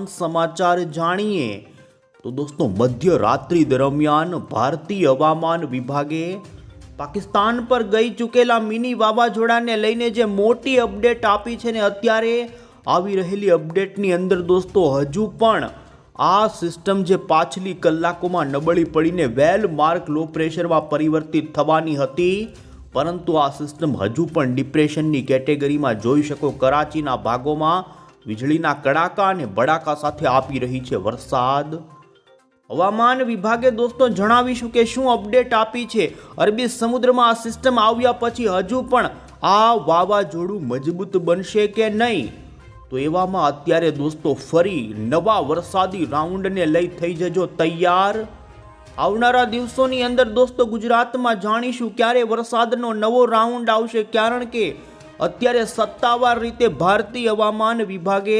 સમાચાર જાણીએ તો દોસ્તો મધ્ય રાત્રિ દરમિયાન ભારતીય હવામાન વિભાગે પાકિસ્તાન પર ગઈ ચૂકેલા મિની વાવાઝોડાને લઈને જે મોટી અપડેટ આપી છે ને અત્યારે આવી રહેલી અપડેટની અંદર દોસ્તો, હજુ પણ આ સિસ્ટમ જે પાછલી કલાકોમાં નબળી પડીને વેલ માર્ક લો પ્રેશરમાં પરિવર્તિત થવાની હતી. પરંતુ આ સિસ્ટમ હજુ પણ ડિપ્રેશનની કેટેગરીમાં જોઈ શકો કરાચીના ભાગોમાં વીજળીના કડાકા અને બડાકા સાથે આપી રહી છે વરસાદ. હવામાન વિભાગે દોસ્તો જણાવીશું કે શું અપડેટ આપી છે? અરબી સમુદ્રમાં આ સિસ્ટમ આવ્યા પછી હજુ પણ આ વાવાઝોડું મજબૂત બનશે કે નહીં? તો એવામાં અત્યારે દોસ્તો ફરી નવા વરસાદી રાઉન્ડને લઈ થઈ જજો તૈયાર. આવનારા દિવસોની અંદર દોસ્તો ગુજરાતમાં જાણીશું ક્યારે વરસાદનો નવો રાઉન્ડ આવશે, કારણ કે અત્યારે સત્તાવાર રીતે ભારતીય હવામાન વિભાગે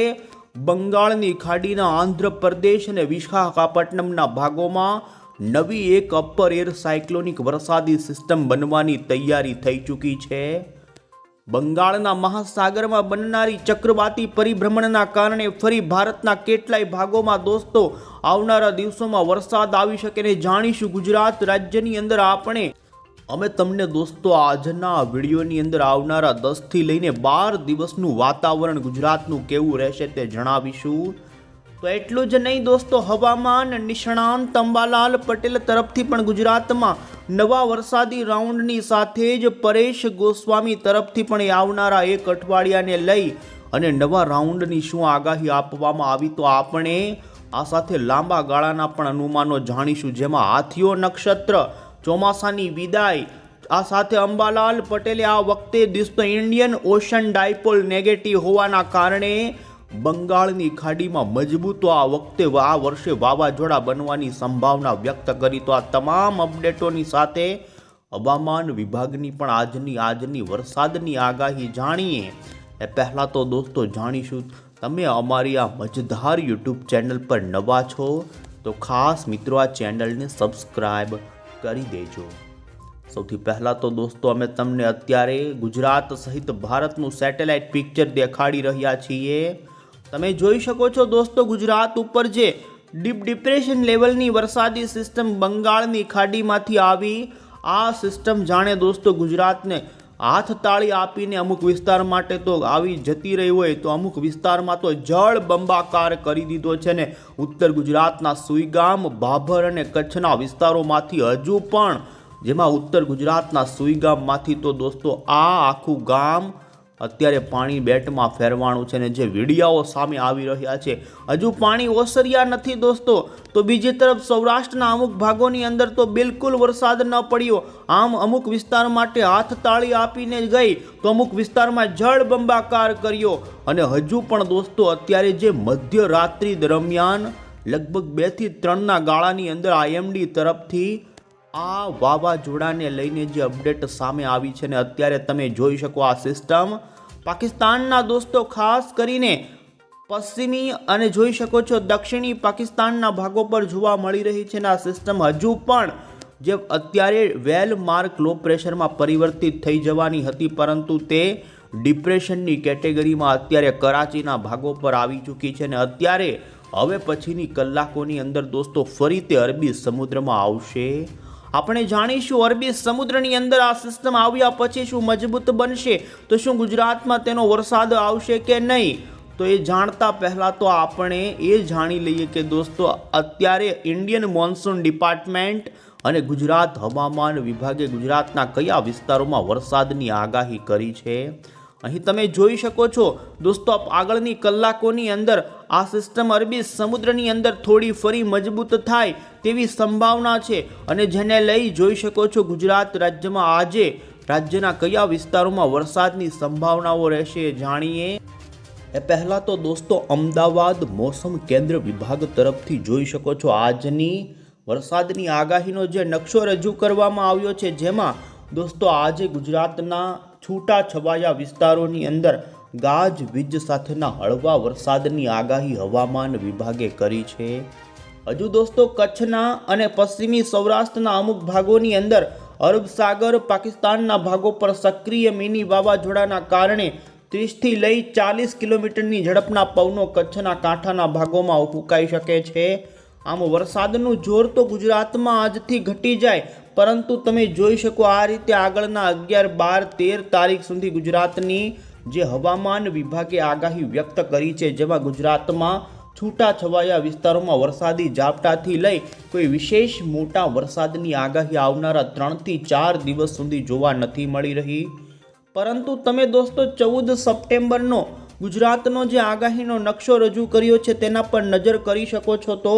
બંગાળની ખાડીના આંધ્રપ્રદેશ અને વિશાખાપટ્ટનમના ભાગોમાં નવી એક અપર એર સાયક્લોનિક વરસાદી સિસ્ટમ બનવાની તૈયારી થઈ ચૂકી છે. બંગાળના મહાસાગરમાં બનનારી ચક્રવાતી પરિભ્રમણના કારણે ફરી ભારતના કેટલાય ભાગોમાં દોસ્તો, આવનારા દિવસોમાં વરસાદ આવી શકે ને જાણીશું ગુજરાત રાજ્યની અંદર આપણે અમે તમને દોસ્તો આજના વિડીયોની અંદર આવનારા દસથી લઈને બાર દિવસનું વાતાવરણ ગુજરાતનું કેવું રહેશે તે જણાવીશું. તો એટલું જ નહીં દોસ્તો, હવામાન નિષ્ણાંત અંબાલાલ પટેલ તરફથી પણ ગુજરાતમાં નવા વરસાદી રાઉન્ડની સાથે જ પરેશ ગોસ્વામી તરફથી પણ આવનારા એક અઠવાડિયાને લઈ અને નવા રાઉન્ડની શું આગાહી આપવામાં આવી તો આપણે આ સાથે લાંબા ગાળાના પણ અનુમાનો જાણીશું. જેમાં હાથીઓ નક્ષત્ર ચોમાસાની વિદાય. આ સાથે અંબાલાલ પટેલે આ વખતે દોસ્તો ઇન્ડિયન ઓશન ડાયપોલ નેગેટિવ હોવાના કારણે બંગાળની ખાડીમાં મજબૂતો આ વખતે આ વર્ષે વાવાઝોડા બનવાની સંભાવના વ્યક્ત કરી. તો આ તમામ અપડેટોની સાથે હવામાન વિભાગની પણ આજની આજની વરસાદની આગાહી જાણીએ. એ પહેલાં તો દોસ્તો જાણીશું, તમે અમારી આ મજધાર યુટ્યુબ ચેનલ પર નવા છો, તો ખાસ મિત્રો આ ચેનલને સબસ્ક્રાઈબ કરી દેજો. સૌથી પહેલાં તો દોસ્તો, અમે તમને અત્યારે ગુજરાત સહિત ભારતનું સેટેલાઇટ પિક્ચર દેખાડી રહ્યા છીએ. તમે જોઈ શકો છો દોસ્તો, ગુજરાત ઉપર જે ડીપ ડિપ્રેશન લેવલની વરસાદી સિસ્ટમ બંગાળની ખાડીમાંથી આવી. આ સિસ્ટમ જાણે દોસ્તો ગુજરાતને હાથ તાળી આપીને અમુક વિસ્તાર માટે તો આવી જતી રહી હોય તો અમુક વિસ્તારમાં તો જળ બંબાકાર કરી દીધો છે ને ઉત્તર ગુજરાતના સુઈગામ ભાભર અને કચ્છના વિસ્તારોમાંથી હજુ પણ, જેમાં ઉત્તર ગુજરાતના સુઈગામમાંથી તો દોસ્તો આ આખું ગામ અત્યારે પાણી બેટમાં ફેરવાનું છે ને જે વિડીયાઓ સામે આવી રહ્યા છે, હજુ પાણી ઓસર્યા નથી દોસ્તો. તો બીજી તરફ સૌરાષ્ટ્રના અમુક ભાગોની અંદર તો બિલકુલ વરસાદ ન પડ્યો. આમ અમુક વિસ્તાર માટે હાથ તાળી આપીને ગઈ, તો અમુક વિસ્તારમાં જળ બંબાકાર કર્યો. અને હજુ પણ દોસ્તો અત્યારે જે મધ્યરાત્રિ દરમિયાન લગભગ બેથી ત્રણના ગાળાની અંદર આઈએમડી તરફથી આ વાવાઝોડાને લઈને જે અપડેટ સામે આવી છે ને અત્યારે તમે જોઈ શકો આ સિસ્ટમ. પાકિસ્તાનના દોસ્તો ખાસ કરીને પશ્ચિમી અને જોઈ શકો છો દક્ષિણી પાકિસ્તાનના ભાગો પર જોવા મળી રહી છે આ સિસ્ટમ હજુ પણ જે અત્યારે વેલ માર્ક લો પ્રેશરમાં પરિવર્તિત થઈ જવાની હતી, પરંતુ તે ડિપ્રેશનની કેટેગરીમાં અત્યારે કરાચીના ભાગો પર આવી ચૂકી છે અને અત્યારે હવે પછીની કલાકોની અંદર દોસ્તો ફરી તે અરબી સમુદ્રમાં આવશે. આપણે જાણીશું અરબી સમુદ્રની અંદર આ સિસ્ટમ આવ્યા પછી શું મજબૂત બનશે? તો શું ગુજરાતમાં તેનો વરસાદ આવશે કે નહીં? તો એ જાણતા પહેલાં તો આપણે એ જાણી લઈએ કે દોસ્તો, અત્યારે ઇન્ડિયન મોન્સૂન ડિપાર્ટમેન્ટ અને ગુજરાત હવામાન વિભાગે ગુજરાતના કયા વિસ્તારોમાં વરસાદની આગાહી કરી છે? અહીં તમે જોઈ શકો છો, દોસ્તો આગળની કલાકોની અંદર આ સિસ્ટમ અરબી સમુદ્રની અંદર થોડી ફરી મજબૂત થાય તેવી સંભાવના છે. અને જેને લઈ જોઈ શકો છો, ગુજરાત રાજ્યમાં આજે રાજ્યના કયા વિસ્તારોમાં વરસાદની સંભાવનાઓ રહેશે જાણીએ? એ પહેલાં તો દોસ્તો, અમદાવાદ મોસમ કેન્દ્ર વિભાગ તરફથી જોઈ શકો છો, આજની વરસાદની આગાહીનો જે નકશો રજૂ કરવામાં આવ્યો છે, જેમાં દોસ્તો, આજે ગુજરાતના છૂટા છવાયા વિસ્તારોની અંદર ગાજ, વીજ સાથેના હળવા વરસાદની આગાહી હવામાન વિભાગે કરી છે. હજુ દોસ્તો, કચ્છના અને પશ્ચિમી સૌરાષ્ટ્રના અમુક ભાગોની અંદર અરબ સાગર, પાકિસ્તાનના ભાગો પર સક્રિય મિની વાવાઝોડાના કારણે ત્રીસથી લઈ ચાલીસ કિલોમીટરની ઝડપના પવનો કચ્છના કાંઠાના ભાગોમાં ફૂંકાઈ શકે છે. આમ વરસાદનું જોર તો ગુજરાતમાં આજથી ઘટી જાય પરંતુ તમે જોઈ શકો આ રીતે આગળના અગિયાર, બાર, તેર તારીખ સુધી ગુજરાતની જે હવામાન વિભાગે આગાહી વ્યક્ત કરી છે, જેમાં ગુજરાતમાં છૂટાછવાયા વિસ્તારોમાં વરસાદી ઝાપટાથી લઈ કોઈ વિશેષ મોટા વરસાદની આગાહી આવનારા ત્રણથી ચાર દિવસ સુધી જોવા નથી મળી રહી. પરંતુ તમે દોસ્તો, ચૌદ સપ્ટેમ્બરનો ગુજરાતનો જે આગાહીનો નકશો રજૂ કર્યો છે, તેના પર નજર કરી શકો છો તો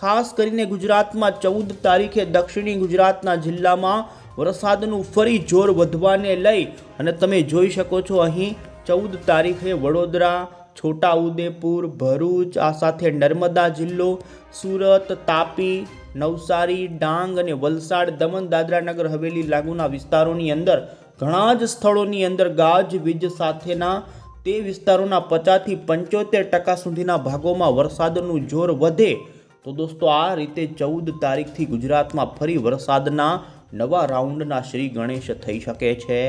ખાસ કરીને ગુજરાતમાં ચૌદ તારીખે દક્ષિણી ગુજરાતના જિલ્લામાં વરસાદનું ફરી જોર વધવાને લઈ અને તમે જોઈ શકો છો અહીં ચૌદ તારીખે વડોદરા, છોટાઉદેપુર, ભરૂચ, આ સાથે નર્મદા જિલ્લો, સુરત, તાપી, નવસારી, ડાંગ અને વલસાડ, દમણ, દાદરાનગર, હવેલી લાગુના વિસ્તારોની અંદર ઘણા જ સ્થળોની અંદર ગાજવીજ સાથેના તે વિસ્તારોના પચાસથી પંચોતેર ટકા સુધીના ભાગોમાં વરસાદનું જોર વધે તો દોસ્તો, આ રીતે ચૌદ તારીખથી ગુજરાતમાં ફરી વરસાદના નવા રાઉન્ડના શ્રી ગણેશ થઈ શકે છે.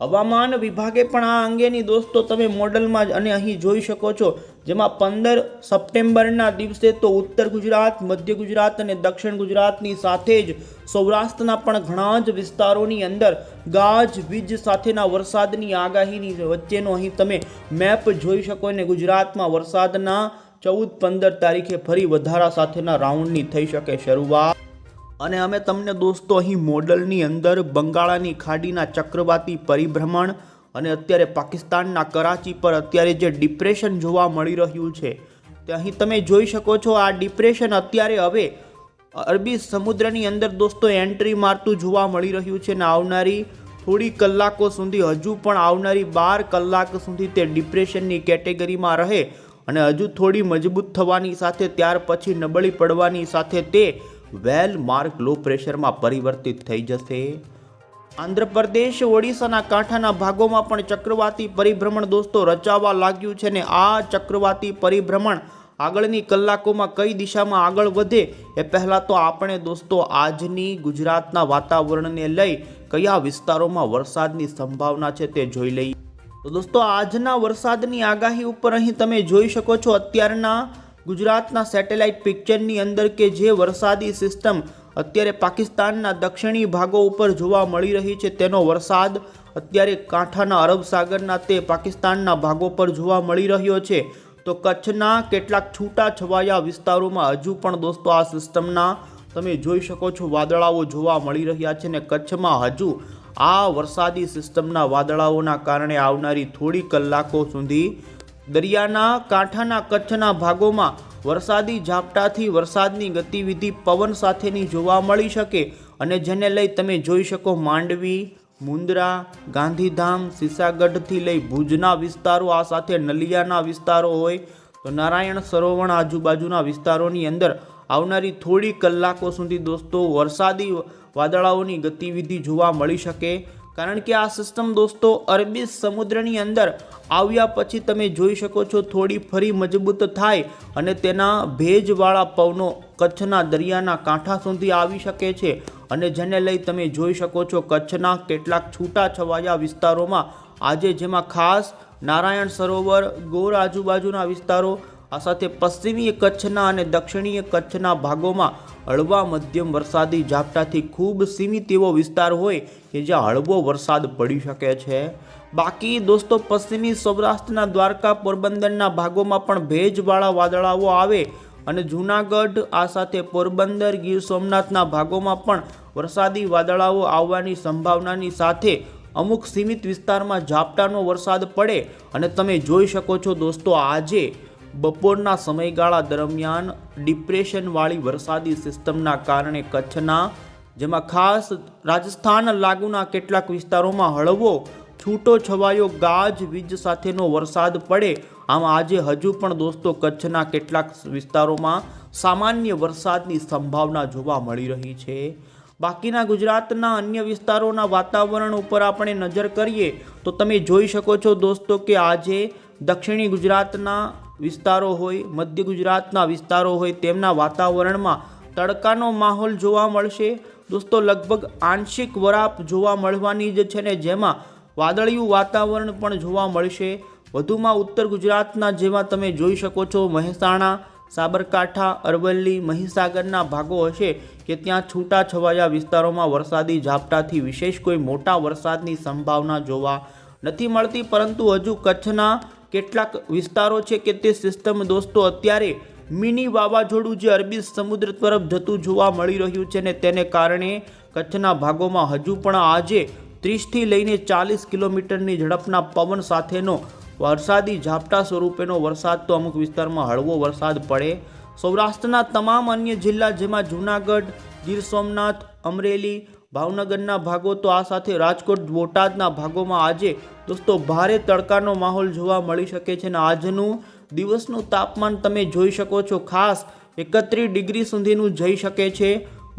હવામાન વિભાગે પણ આ અંગેની દોસ્તો, તમે મોડલમાં જ અને અહીં જોઈ શકો છો, જેમાં પંદર સપ્ટેમ્બરના દિવસે તો ઉત્તર ગુજરાત, મધ્ય ગુજરાત અને દક્ષિણ ગુજરાતની સાથે જ સૌરાષ્ટ્રના પણ ઘણા જ વિસ્તારોની અંદર ગાજ, વીજ સાથેના વરસાદની આગાહીની વચ્ચેનો અહીં તમે મેપ જોઈ શકો અને ગુજરાતમાં વરસાદના ચૌદ પંદર તારીખે ફરી વધારા સાથેના રાઉન્ડની થઈ શકે શરૂઆત. અને અમે તમને દોસ્તો, અહીં મોડલની અંદર બંગાળાની ખાડીના ચક્રવાતી પરિભ્રમણ અને અત્યારે પાકિસ્તાનના કરાચી પર અત્યારે જે ડિપ્રેશન જોવા મળી રહ્યું છે, તે અહીં તમે જોઈ શકો છો. આ ડિપ્રેશન અત્યારે હવે અરબી સમુદ્રની અંદર દોસ્તો એન્ટ્રી મારતું જોવા મળી રહ્યું છે ને આવનારી થોડી કલાકો સુધી, હજુ પણ આવનારી બાર કલાક સુધી તે ડિપ્રેશનની કેટેગરીમાં રહે. અને હજુ થોડી મજબૂત થવાની સાથે ત્યાર પછી નબળી પડવાની સાથે તે વેલ માર્ક લો પ્રેશરમાં પરિવર્તિત થઈ જશે. આંધ્રપ્રદેશ, ઓડિશાના કાંઠાના ભાગોમાં પણ ચક્રવાતી પરિભ્રમણ દોસ્તો રચાવા લાગ્યું છે ને આ ચક્રવાતી પરિભ્રમણ આગળની કલાકોમાં કઈ દિશામાં આગળ વધે એ પહેલાં તો આપણે દોસ્તો આજની ગુજરાતના વાતાવરણને લઈ કયા વિસ્તારોમાં વરસાદની સંભાવના છે તે જોઈ લઈએ. તો દોસ્તો, આજના વરસાદની આગાહી ઉપર અહીં તમે જોઈ શકો છો અત્યારના ગુજરાતના સેટેલાઇટ પિક્ચરની અંદર કે જે વરસાદી સિસ્ટમ અત્યારે પાકિસ્તાનના દક્ષિણી ભાગો ઉપર જોવા મળી રહી છે, તેનો વરસાદ અત્યારે કાંઠાના અરબ સાગરના તે પાકિસ્તાનના ભાગો પર જોવા મળી રહ્યો છે. તો કચ્છના કેટલાક છૂટા છવાયા વિસ્તારોમાં હજુ પણ દોસ્તો આ સિસ્ટમના તમે જોઈ શકો છો વાદળાઓ જોવા મળી રહ્યા છે ને કચ્છમાં હજુ આ વરસાદી સિસ્ટમના વાદળાઓના કારણે આવનારી થોડી કલાકો સુધી દરિયાના કાંઠાના કચ્છના ભાગોમાં વરસાદી ઝાપટાથી વરસાદની ગતિવિધિ પવન સાથેની જોવા મળી શકે અને જેને લઈ તમે જોઈ શકો માંડવી મુંદ્રા ગાંધીધામ, સીસાગઢથી લઈ ભુજના વિસ્તારો, આ સાથે નલિયાના વિસ્તારો હોય તો નારાયણ સરોવર આજુબાજુના વિસ્તારોની અંદર આવનારી થોડી કલાકો સુધી દોસ્તો વરસાદી વાદળાઓની ગતિવિધિ જોવા મળી શકે. કારણ કે આ સિસ્ટમ દોસ્તો અરબી સમુદ્રની અંદર આવ્યા પછી તમે જોઈ શકો છો થોડી ફરી મજબૂત થાય અને તેના ભેજવાળા પવનો કચ્છના દરિયાના કાંઠા સુધી આવી શકે છે. અને જેને લઈ તમે જોઈ શકો છો કચ્છના કેટલાક છૂટા છવાયા વિસ્તારોમાં આજે જેમાં ખાસ નારાયણ સરોવર, ગોર આજુબાજુના વિસ્તારો આ સાથે પશ્ચિમીય કચ્છના અને દક્ષિણીય કચ્છના ભાગોમાં હળવા મધ્યમ વરસાદી ઝાપટાથી ખૂબ સીમિત એવો વિસ્તાર હોય કે જ્યાં હળવો વરસાદ પડી શકે છે. બાકી દોસ્તો, પશ્ચિમી સૌરાષ્ટ્રના દ્વારકા પોરબંદરના ભાગોમાં પણ ભેજવાળા વાદળાઓ આવે અને જૂનાગઢ, આ સાથે પોરબંદર, ગીર સોમનાથના ભાગોમાં પણ વરસાદી વાદળાઓ આવવાની સંભાવનાની સાથે અમુક સીમિત વિસ્તારમાં ઝાપટાનો વરસાદ પડે અને તમે જોઈ શકો છો દોસ્તો, આજે બપોરના સમયગાળા દરમિયાન ડિપ્રેશનવાળી વરસાદી સિસ્ટમના કારણે કચ્છના, જેમાં ખાસ રાજસ્થાન લાગુના કેટલાક વિસ્તારોમાં હળવો છૂટો છવાયો ગાજ વીજ સાથેનો વરસાદ પડે. આમ આજે હજુ પણ દોસ્તો કચ્છના કેટલાક વિસ્તારોમાં સામાન્ય વરસાદની સંભાવના જોવા મળી રહી છે. બાકીના ગુજરાતના અન્ય વિસ્તારોના વાતાવરણ ઉપર આપણે નજર કરીએ તો તમે જોઈ શકો છો દોસ્તો કે આજે દક્ષિણી ગુજરાતના વિસ્તારો હોય, મધ્ય ગુજરાતના વિસ્તારો હોય, તેમના વાતાવરણમાં તડકાનો માહોલ જોવા મળશે. દોસ્તો, લગભગ આંશિક વરાપ જોવા મળવાની જ છે ને જેમાં વાદળિયું વાતાવરણ પણ જોવા મળશે. વધુમાં ઉત્તર ગુજરાતના જેમાં તમે જોઈ શકો છો, મહેસાણા, સાબરકાંઠા, અરવલ્લી, મહીસાગરના ભાગો હશે કે ત્યાં છૂટા છવાયા વિસ્તારોમાં વરસાદી ઝાપટાથી વિશેષ કોઈ મોટા વરસાદની સંભાવના જોવા નથી મળતી. પરંતુ હજુ કચ્છના કેટલાક વિસ્તારો છે કે તે સિસ્ટમ દોસ્તો અત્યારે મિની વાવાઝોડું જે અરબી સમુદ્ર તરફ જતું જોવા મળી રહ્યું છે ને તેને કારણે કચ્છના ભાગોમાં હજુ પણ આજે ત્રીસથી લઈને ચાલીસ કિલોમીટરની ઝડપના પવન સાથેનો વરસાદી ઝાપટા સ્વરૂપેનો વરસાદ તો અમુક વિસ્તારમાં હળવો વરસાદ પડે. સૌરાષ્ટ્રના તમામ અન્ય જિલ્લા જેમાં જૂનાગઢ, ગીર સોમનાથ, અમરેલી ભાવનગરના ભાગો તો આ સાથે રાજકોટ, બોટાદના ભાગોમાં આજે દોસ્તો ભારે તડકાનો માહોલ જોવા મળી શકે છે અને આજનું દિવસનું તાપમાન તમે જોઈ શકો છો. ખાસ એકત્રીસ ડિગ્રી સુધીનું જઈ શકે છે.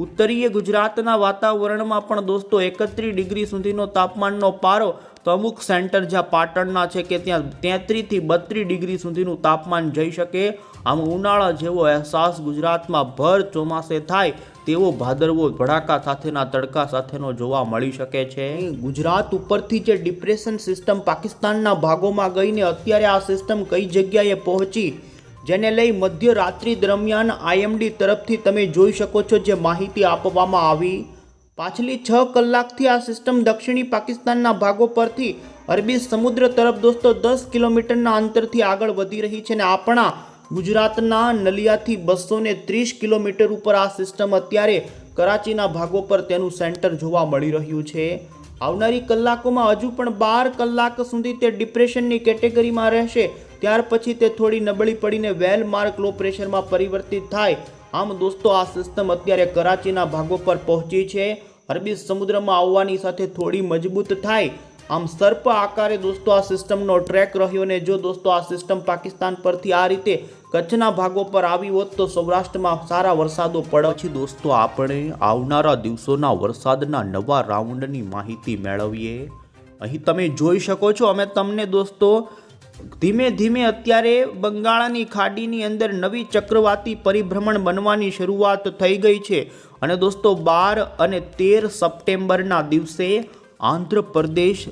ઉત્તરીય ગુજરાતના વાતાવરણમાં પણ દોસ્તો એકત્રીસ ડિગ્રી સુધીનો તાપમાનનો પારો તો અમુક સેન્ટર જ્યાં પાટણના છે કે ત્યાં તેત્રીસથી બત્રીસ ડિગ્રી સુધીનું તાપમાન જઈ શકે. આમ ઉનાળા જેવો અહેસાસ ગુજરાતમાં ભર ચોમાસે થાય તેવો ભાદરવો ભડાકા સાથેના તડકા સાથેનો જોવા મળી શકે છે. ગુજરાત ઉપરથી જે ડિપ્રેશન સિસ્ટમ પાકિસ્તાનના ભાગોમાં ગઈને અત્યારે આ સિસ્ટમ કઈ જગ્યાએ પહોંચી, જેને લઈ મધ્યરાત્રિ દરમિયાન આઈએમડી તરફથી તમે જોઈ શકો છો જે માહિતી આપવામાં આવી. પાછલી છ કલાકથી આ સિસ્ટમ દક્ષિણી પાકિસ્તાનના ભાગો પરથી અરબી સમુદ્ર તરફ દોસ્તો દસ કિલોમીટરના અંતરથી આગળ વધી રહી છે અને આપણા ગુજરાતના નલિયાથી બસોને ત્રીસ કિલોમીટર ઉપર આ સિસ્ટમ અત્યારે કરાચીના ભાગો પર તેનું સેન્ટર જોવા મળી રહ્યું છે. આવનારી કલાકોમાં હજુ પણ બાર કલાક સુધી તે ડિપ્રેશનની કેટેગરીમાં રહેશે. ત્યાર પછી તે થોડી નબળી પડીને વેલ માર્ક લો પ્રેશરમાં પરિવર્તિત થાય. આમ દોસ્તો, આ સિસ્ટમ અત્યારે કરાચીના ભાગો પર પહોંચી છે. અરબી સમુદ્રમાં આવવાની સાથે થોડી મજબૂત થાય. આમ સર્પ આકારે દોસ્તો આ સિસ્ટમનો ટ્રેક રહ્યો ને જો દોસ્તો આ સિસ્ટમ પાકિસ્તાન પરથી આ રીતે કચ્છના ભાગો પર આવી હોત તો સૌરાષ્ટ્રમાં સારા વરસાદો પડે. છે દોસ્તો આપણે આવનારા દિવસોના વરસાદના નવા રાઉન્ડની માહિતી મેળવીએ. અહીં તમે જોઈ શકો છો, અમે તમને દોસ્તો ધીમે ધીમે અત્યારે બંગાળની ખાડીની અંદર નવી ચક્રવાતી પરિભ્રમણ બનવાની શરૂઆત થઈ ગઈ છે. અને દોસ્તો બાર અને તેર સપ્ટેમ્બરના દિવસે આંધ્રપ્રદેશ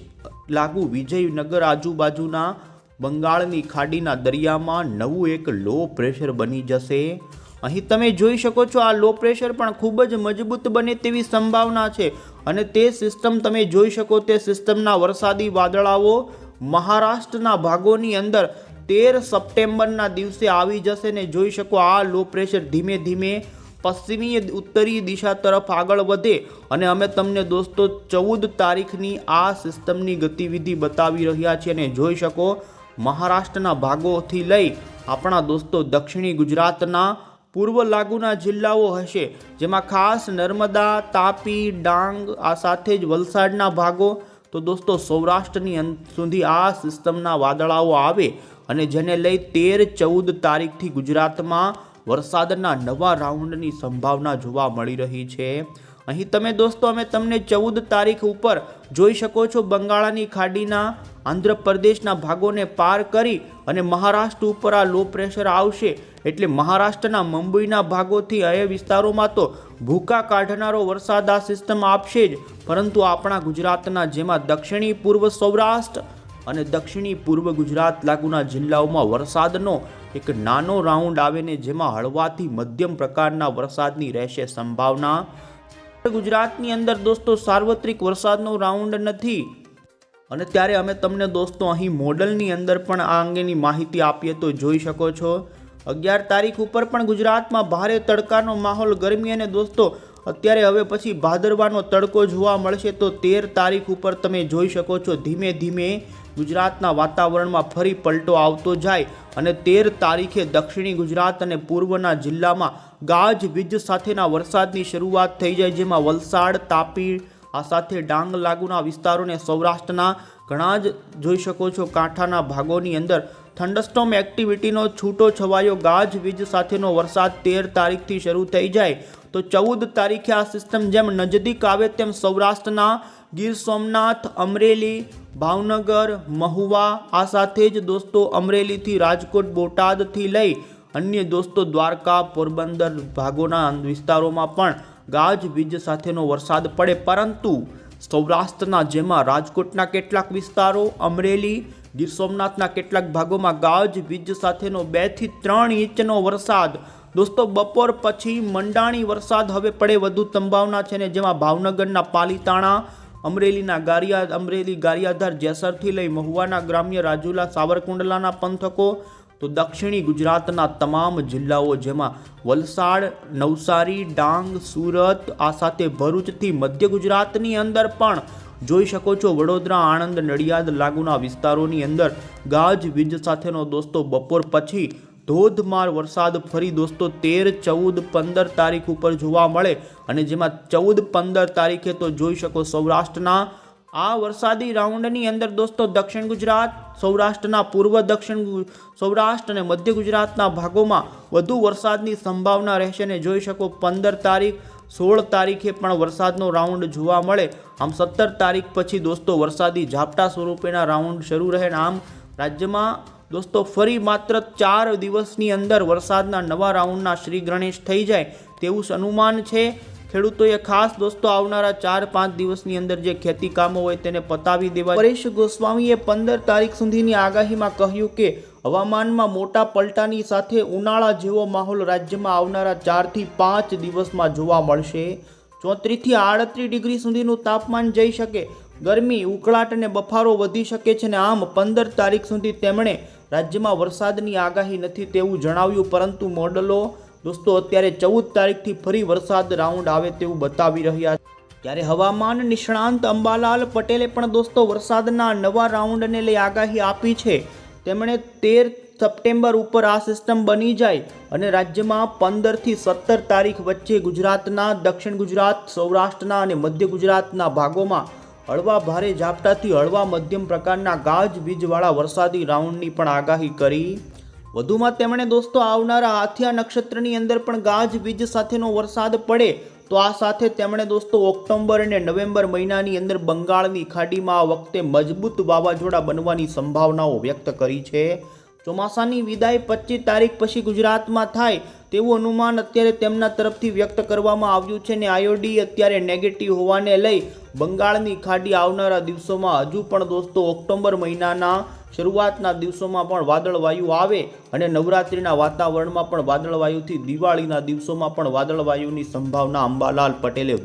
લાગુ વિજયનગર આજુબાજુના બંગાળની ખાડીના દરિયામાં નવું એક લો પ્રેશર બની જશે. અહીં તમે જોઈ શકો છો આ લો પ્રેશર પણ ખૂબ જ મજબૂત બને તેવી સંભાવના છે. અને તે સિસ્ટમ તમે જોઈ શકો તે સિસ્ટમના વરસાદી વાદળાઓ મહારાષ્ટ્રના ભાગોની અંદર તેર સપ્ટેમ્બરના દિવસે આવી જશે ને જોઈ શકો આ લો પ્રેશર ધીમે ધીમે પશ્ચિમી ઉત્તરીય દિશા તરફ આગળ વધે અને અમે તમને દોસ્તો ચૌદ તારીખની આ સિસ્ટમની ગતિવિધિ બતાવી રહ્યા છીએ અને જોઈ શકો મહારાષ્ટ્રના ભાગોથી લઈ આપણા દોસ્તો દક્ષિણી ગુજરાતના પૂર્વ લાગુના જિલ્લાઓ હશે, જેમાં ખાસ નર્મદા, તાપી, ડાંગ, આ સાથે જ વલસાડના ભાગો. તો દોસ્તો સૌરાષ્ટ્રની અંત સુધી આ સિસ્ટમના વાદળાઓ આવે અને જેને લઈ તેર ચૌદ તારીખથી ગુજરાતમાં વરસાદના નવા રાઉન્ડની સંભાવના જોવા મળી રહી છે. અહીં તમે દોસ્તો, અમે તમને ચૌદ તારીખ ઉપર જોઈ શકો છો બંગાળાની ખાડીના, આંધ્રપ્રદેશના ભાગોને પાર કરી અને મહારાષ્ટ્ર ઉપર આ લો પ્રેશર આવશે. એટલે મહારાષ્ટ્રના મુંબઈના ભાગોથી એ વિસ્તારોમાં તો ભૂકા કાઢનારો વરસાદ આ સિસ્ટમ આપશે જ. પરંતુ આપણા ગુજરાતના, જેમાં દક્ષિણી પૂર્વ સૌરાષ્ટ્ર અને દક્ષિણી પૂર્વ ગુજરાત લાગુના જિલ્લાઓમાં વરસાદનો એક નાનો રાઉન્ડ આવે ને જેમાં હળવાથી મધ્યમ પ્રકારના વરસાદની રહેશે સંભાવના. ગુજરાતની અંદર દોસ્તો સાર્વત્રિક વરસાદનો રાઉન્ડ નથી. અને ત્યારે અમે તમને દોસ્તો અહીં મોડલની અંદર પણ આ અંગેની માહિતી આપીએ તો જોઈ શકો છો. અગિયાર તારીખ ઉપર પણ ગુજરાતમાં ભારે તડકાનો માહોલ, ગરમી અને દોસ્તો અત્યારે હવે પછી ભાદરવાનો તડકો જોવા મળશે તો તેર તારીખ ઉપર તમે જોઈ શકો છો ધીમે ધીમે ગુજરાતના વાતાવરણમાં ફરી પલટો આવતો જાય અને તેર તારીખે દક્ષિણી ગુજરાત અને પૂર્વના જિલ્લામાં ગાજવીજ સાથેના વરસાદની શરૂઆત થઈ જાય, જેમાં વલસાડ, તાપી, આ સાથે ડાંગ લાગુના વિસ્તારોને સૌરાષ્ટ્રના ઘણા જ જોઈ શકો છો. કાંઠાના ભાગોની અંદર થંડસ્ટોમ એક્ટિવિટીનો છૂટો છવાયો, ગાજ વીજ સાથેનો વરસાદ તેર તારીખથી શરૂ થઈ જાય. તો ચૌદ તારીખે આ સિસ્ટમ જેમ નજદીક આવે તેમ સૌરાષ્ટ્રના ગીર સોમનાથ, અમરેલી, ભાવનગર, મહુવા આ સાથે જ દોસ્તો અમરેલીથી રાજકોટ, બોટાદથી લઈ અન્ય દોસ્તો દ્વારકા, પોરબંદર ભાગોના વિસ્તારોમાં પણ ગાજ, વીજ સાથેનો વરસાદ પડે. પરંતુ સૌરાષ્ટ્રના જેમાં રાજકોટના કેટલાક વિસ્તારો, અમરેલી, ગીર સોમનાથના કેટલાક ભાગોમાં ગાજવીજ સાથેનો બેથી ત્રણ ઇંચનો વરસાદ. દોસ્તો, બપોર પછી મંડાણી વરસાદ હવે પડે વધુ સંભાવના છે ને જેમાં ભાવનગરના પાલીતાણા અમરેલીના ગારિયા, અમરેલી ગારિયાધાર જેસરથી લઈ મહુવાના ગ્રામ્ય રાજુલા સાવરકુંડલાના પંથકો તો દક્ષિણી ગુજરાતના તમામ જિલ્લાઓ જેમાં વલસાડ, નવસારી, ડાંગ, સુરત, આ સાથે ભરૂચથી મધ્ય ગુજરાતની અંદર પણ જોઈ શકો છો વડોદરા, આણંદ, નડિયાદ લાગુના વિસ્તારોની અંદર ગાજ વીજ સાથેનો દોસ્તો બપોર પછી ધોધમાર વરસાદ ફરી દોસ્તો તેર, ચૌદ, પંદર તારીખ ઉપર જોવા મળે અને જેમાં ચૌદ, પંદર તારીખે તો જોઈ શકો સૌરાષ્ટ્રના આ વરસાદી રાઉન્ડની અંદર દોસ્તો દક્ષિણ ગુજરાત, સૌરાષ્ટ્રના પૂર્વ દક્ષિણ સૌરાષ્ટ્ર અને મધ્ય ગુજરાતના ભાગોમાં વધુ વરસાદની સંભાવના રહેશે ને જોઈ શકો પંદર તારીખ, સોળ તારીખે પણ વરસાદનો રાઉન્ડ જોવા મળે. આમ સત્તર તારીખ પછી દોસ્તો વરસાદી ઝાપટા સ્વરૂપેના રાઉન્ડ શરૂ રહે આમ રાજ્યમાં દોસ્તો ફરી માત્ર ચાર દિવસની અંદર વરસાદના નવા રાઉન્ડના શ્રી ગણેશ થઈ જાય તેવું અનુમાન છે. ખેડૂતોએ ખાસ દોસ્તો આવનારા ચાર પાંચ દિવસની અંદર જે ખેતી કામો હોય તેને પતાવી દેવા પરેશ ગોસ્વામીએ પંદર તારીખ સુધીની આગાહીમાં કહ્યું કે, હવામાનમાં મોટા પલટાની સાથે ઉનાળા જેવો માહોલ રાજ્યમાં આવનારા ચારથી પાંચ દિવસમાં જોવા મળશે. ચોત્રીસથી આડત્રીસ ડિગ્રી સુધીનું તાપમાન જઈ શકે. ગરમી, ઉકળાટ અને બફારો વધી શકે છે અને આમ પંદર તારીખ સુધી તેમણે રાજ્યમાં વરસાદની આગાહી નથી તેવું જણાવ્યું, પરંતુ મોડલો દોસ્તો અત્યારે ચૌદ તારીખથી ફરી વરસાદ રાઉન્ડ આવે તેવું બતાવી રહ્યા છે. ત્યારે હવામાન નિષ્ણાંત અંબાલાલ પટેલે પણ દોસ્તો વરસાદના નવા રાઉન્ડને લઈ આગાહી આપી છે. તેમણે તેર સપ્ટેમ્બર ઉપર આ સિસ્ટમ બની જાય અને રાજ્યમાં પંદરથી સત્તર તારીખ વચ્ચે ગુજરાતના, દક્ષિણ ગુજરાત, સૌરાષ્ટ્રના અને મધ્ય ગુજરાતના ભાગોમાં હળવા ભારે ઝાપટાથી હળવા મધ્યમ પ્રકારના ગાજવીજવાળા વરસાદી રાઉન્ડની પણ આગાહી કરી. વધુમાં તેમણે દોસ્તો, આવનારા આથિયા નક્ષત્રની અંદર પણ ગાજવીજ સાથેનો વરસાદ પડે તો આ સાથે તેમણે દોસ્તો, ઓક્ટોબર અને નવેમ્બર મહિનાની અંદર બંગાળની ખાડીમાં આ વખતે મજબૂત વાવાઝોડા બનવાની સંભાવનાઓ વ્યક્ત કરી છે. ચોમાસાની વિદાય પચીસ તારીખ પછી ગુજરાતમાં થાય તેવું અનુમાન અત્યારે તેમના તરફથી વ્યક્ત કરવામાં આવ્યું છે ને આયોડી અત્યારે નેગેટિવ હોવાને લઈ બંગાળની ખાડી આવનારા દિવસોમાં હજુ પણ દોસ્તો ઓક્ટોબર મહિનાના શરૂઆતના દિવસોમાં પણ વાદળવાયુ આવે અને નવરાત્રિના વાતાવરણમાં પણ વાદળવાયુથી દિવાળીના દિવસોમાં પણ વાદળવાયુની સંભાવના અંબાલાલ પટેલે